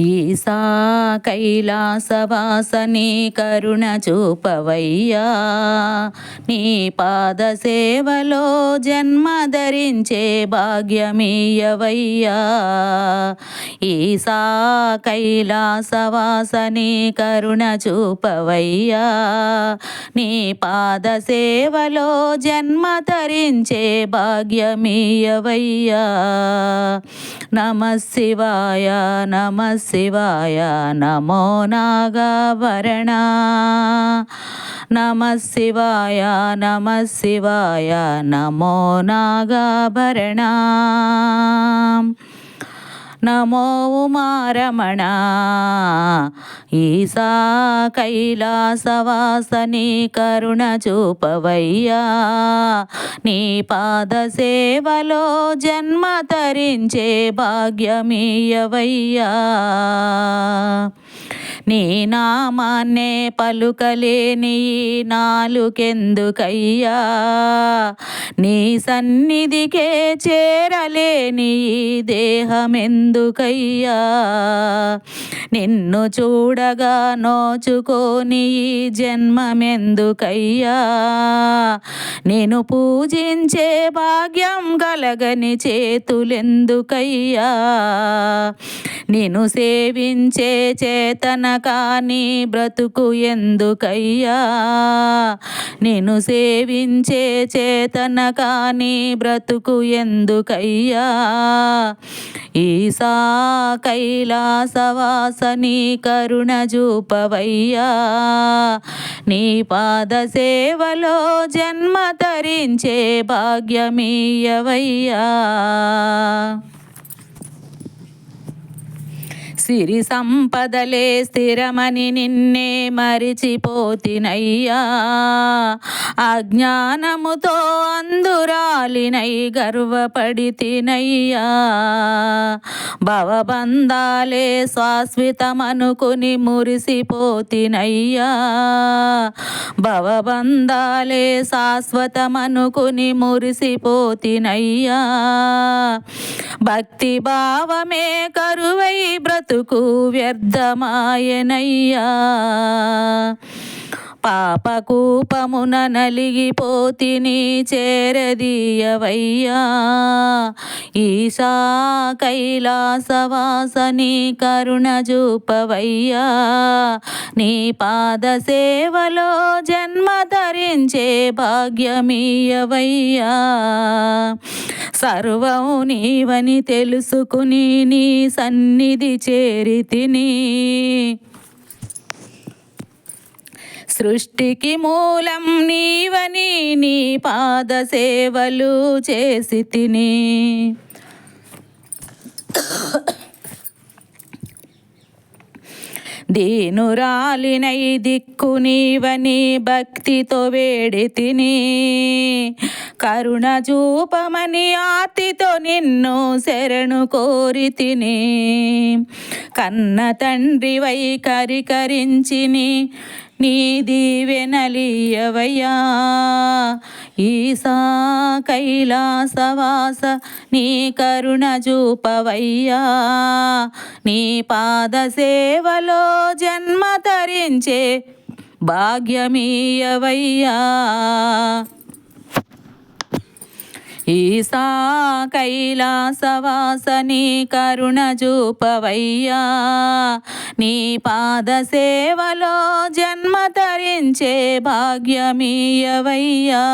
ఈసా కైలాసవాసని కరుణ చూపవయ్యా. నీ పాద సేవలో జన్మ ధరించే భాగ్యమీయవయ్యా. ఈసా కైలాసవాసని కరుణ చూపవయ్యా. నీ పాద సేవలో జన్మ ధరించే భాగ్యమీయవయ్యా. నమ శివాయ నమ శివాయ నమో నాగాభరణ నమ శివాయ నమ శివాయ నమో నాగాభరణ నమో ఉమారమణ ఈసా కైలాసవాసని కరుణ చూపవయ్యా. నీ పాద సేవలో జన్మ తరించే భాగ్యమీయవయ్యా. నీ నామాన్నే పలుకలేని నాలుకెందుకయ్యా? నీ సన్నిధికే చేరలేని దేహమెందుకయ్యా? నిన్ను చూడగా నోచుకోని జన్మమెందుకయ్యా? నేను పూజించే భాగ్యం కలగని చేతులెందుకయ్యా? నేను సేవించే చేతన కాని బ్రతుకు ఎందుకయ్యా? నేను సేవించే చేతన కాని బ్రతుకు ఎందుకయ్యా? ఈసా కైలాసవాసని కరుణ చూపవయ్యా. నీ పాద సేవలో జన్మ తరించే భాగ్యమీయవయ్యా. సిరి సంపదలే స్థిరమని నిన్నే మరిచిపోతినయ్యా. అజ్ఞానముతో అందురాలినై గర్వపడితినయ్యా. భవబంధాలే శాశ్వతమనుకుని మురిసిపోతినయ్యా. భవబంధాలే శాశ్వతమనుకుని మురిసిపోతినయ్యా. భక్తి భావమే కరువై బ్రతుకు వ్యర్థమాయనయ్యా. పాపకూపమున నలిగిపోతిని చేరదీయవయ్యా. ఈశా కైలాసవాసని కరుణ చూపవయ్యా. నీ పాద సేవలో జన్మ ధరించే భాగ్యమీయవయ్యా. సర్వం నీవని తెలుసుకుని నీ సన్నిధి చేరితిని. సృష్టికి మూలం నీవని నీ పాద సేవలు చేసి తిని. దీనురాలినై దిక్కు నీవని భక్తితో వేడి తిని. కరుణ చూపమని ఆతితో నిన్ను శరణు కోరి తిని. కన్న తండ్రి వై కరికరించిని నీ వెనలియవయ్యా ఈసా కైలాసవాస నీ కరుణ చూపవయ్యా నీ పాద సేవలో జన్మ తరించే భాగ్యమీయవయ్యా. ఈసా కైలాసవాసని కరుణ చూపవయ్యా నీ పాద సేవలో జన్మ తరించే భాగ్యమీయవయ్యా.